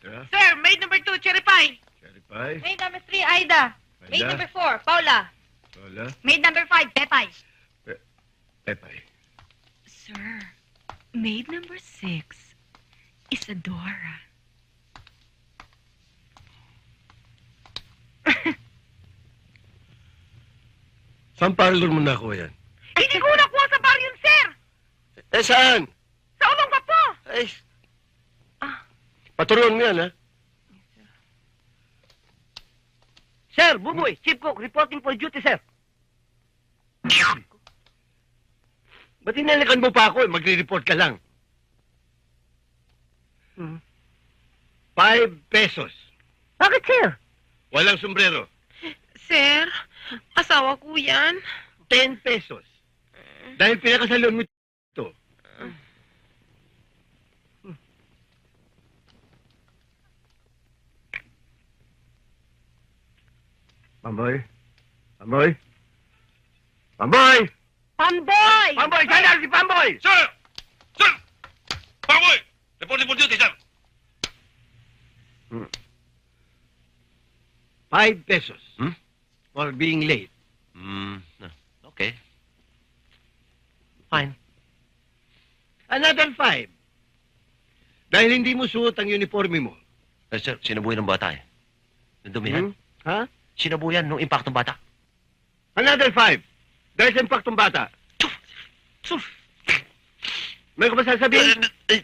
Petra, Sir, maid number two, cherry pie. Cherry Pie, Maid number three, Aida. Maid Aida, number four, Paula. Lola, Maid number five, Pepay. Pepay. Sir, maid number six, Isadora. Saan parlor mo nakuha yan? Hindi ko nakuha sa bar yun, sir. Eh, saan? Sa ulong ka po. Ay, paturuan mo yan, ha? Sir, Buboy, Chief Cook, reporting for duty, sir. Ba't inalikan mo pa ako? eh? Magre-report ka lang. Hmm. Five pesos. Bakit, sir? Walang sombrero. Sir, asawa ko yan. Ten pesos. Dahil pinakasalon mo Pamboy? Pamboy? Pamboy! Pamboy! Pamboy! Saan na si Pamboy? Sir! Sir! Pamboy! Reporting for duty, sir. Five pesos. Hmm? For being late. Hmm, okay. Fine. Another five. Dahil hindi mo suot ang uniforme mo. Eh, sir, sinabuhay ng bata eh. Nandumihan. Hmm? Ha? Sinabuyan nung impact ng bata. Another five. Dahil sa impaktong bata. May ka ba sasabihin? Eh, eh,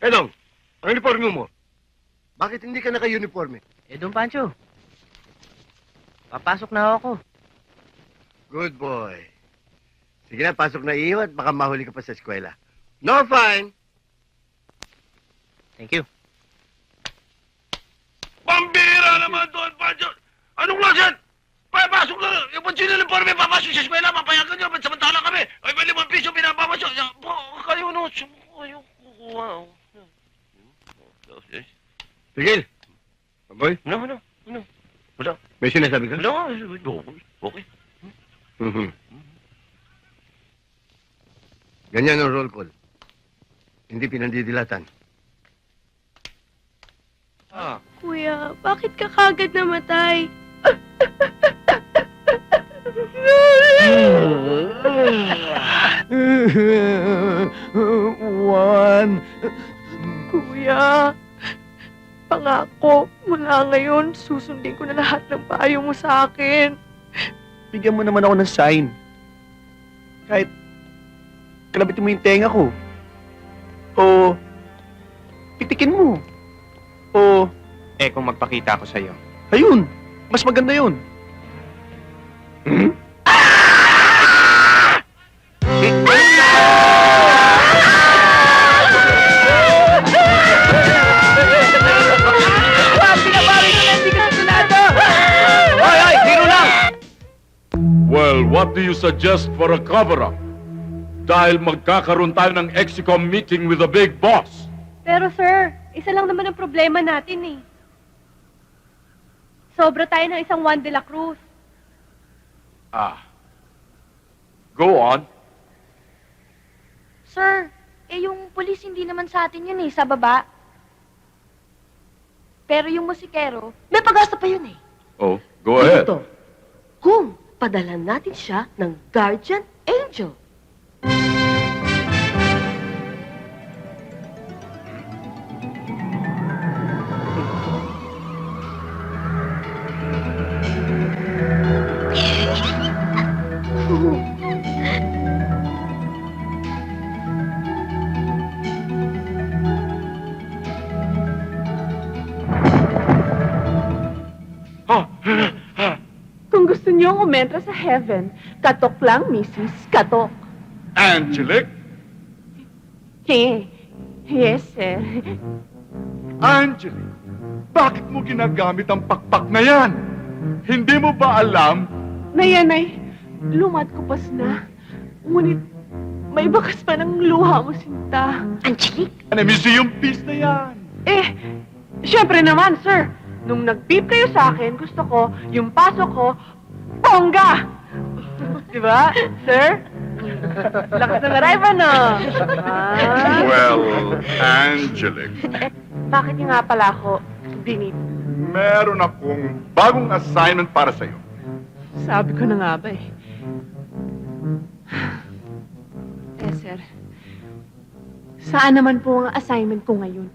Edong, ang uniforme mo. Bakit hindi ka naka-uniforme? Eh, Don Pancho. Papasok na ako. Good boy. Sige na, pasok na iyo at baka mahuli ka pa sa eskwela. No fine. Thank you. Pambira naman doon, Pancho! Anong klasyan? Papasok na! Yung pansino ng forme, papasok sa eskwela, papayagan nyo, ba't samantala kami? Ay, may limang piso, pinapapasok. Ya, po, Kayo no, kayo kukuha. Tigil. Boy, No, no, no. Wala. may sinasabi ka? Wala. Okay. Okay. Mhm. Ganyan ang roll call. Hindi pinandidilatan. Ah. Kuya, bakit ka kagad namatay? Juan, Kuya, pangako, mula ngayon, susundin ko na lahat ng payo mo sa akin. bigyan mo naman ako ng sign. Kahit kalabitin mo yung tenga ko. O pitikin mo. Eh kung magpakita ako sa'yo. ayun, mas maganda yun. Hmm? Well, what do you suggest for a cover-up? Dahil magkakaroon tayo ng EXICOM meeting with the big boss. Pero sir, isa lang naman ang problema natin eh. Sobra tayo ng isang Juan de la Cruz. Ah. Go on. Sir, eh yung polis hindi naman sa atin yun eh, sa baba. Pero yung musikero, May pag-asa pa yun eh. Oh, go ahead. Ito, kung padalan natin siya ng guardian angel. Gusto niyo umentra sa heaven, katok lang, Mrs. Katok. Angelic? He, yes, sir. Angelic, bakit mo ginagamit ang pakpak na yan? Hindi mo ba alam? Na yan ay lumatkupas na. Ngunit may bakas pa ng luha mo, Sinta. Angelique, Ano, museum piece na yan. Eh, syempre naman, sir. Nung nag-beep kayo sa akin, gusto ko, yung pasok ko, bongga! Di ba, sir? Lakas ng arrive, ano? Ah, Well, Angelic, bakit niyo nga pala ako dinit? meron akong bagong assignment para sa'yo. Sabi ko na nga ba eh. Eh, sir. Saan naman po ang assignment ko ngayon?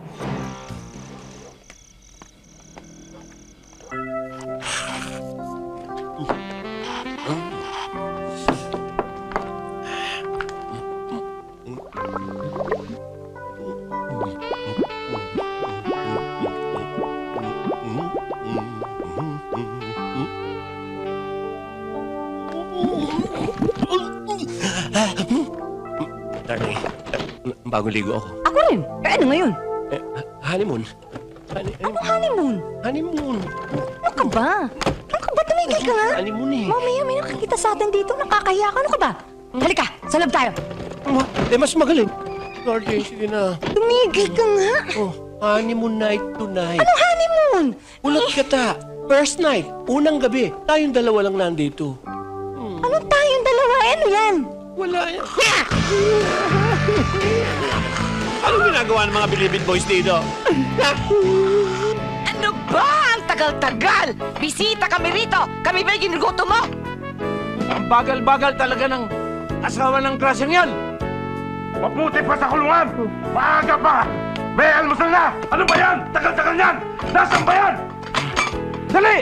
Darling, bagong ligo ako. Ako rin. Eh, ano ngayon? Eh, honeymoon. Honey, Ano honeymoon? honeymoon. Ano ka ba? Ano ka ba? Tumigil ka nga. Honeymoon eh. Mamaya may nakakita sa atin dito. Nakakahiya ka. Ano ka ba? Halika, sa lab tayo. Ma- Eh, mas magaling. Darling, sige na. Tumigil ka nga. Oh, honeymoon night tonight. Ano honeymoon? Ulat ka ta. First night, unang gabi. Tayong dalawa lang nandito. Ano tayong dalawa? Ano yan? Wala yan. Anong ginagawa ng mga bilibid boys dito? Ano ba? Ang tagal-tagal! Bisita kami rito! Kami ba ginuguto mo? Ang bagal-bagal talaga ng asawa ng klaseng yan. Mabuti pa sa kulungan! Maaga pa! May almusal na! Ano ba yan? Tagal-tagal yan! Nasaan ba yan? Dali!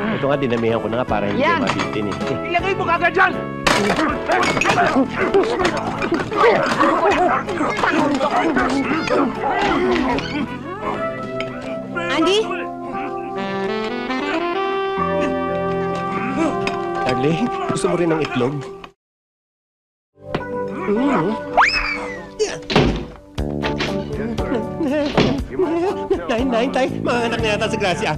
Ito nga, dinamihan ko na nga para hindi Yan. mabitin eh. Ilagay mo kagad dyan! Andy? Darling, gusto mo rin ng itlog? Mm. Nine, nine, tay. Mga anak na yata si Gracia.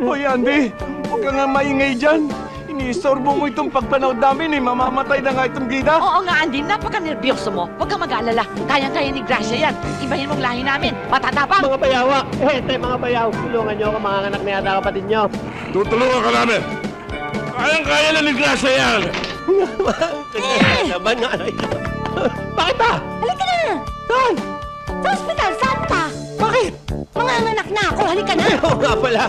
Hoy, Andy! Huwag ka nga maingay dyan! Iniistorbo mo itong pagpanood namin eh! Mamamatay na nga itong gida! Oo nga, Andy. Napaka-nervyoso mo. Huwag kang mag-aalala. Kayang-kaya ni Gracia yan. Ibahin mong lahi namin. Matatapang! Mga bayawa! Eh, tay, mga bayaw. Tulungan niyo ako, mga anak na yata kapatid niyo. Tutulungan ka namin! Kayang-kaya na ni Gracia yan! Naman nga. Bakit ba? Halika na! Saan? Sa ospital, saan pa? Bakit? Mga anak na ako, halika na! Oo nga pala.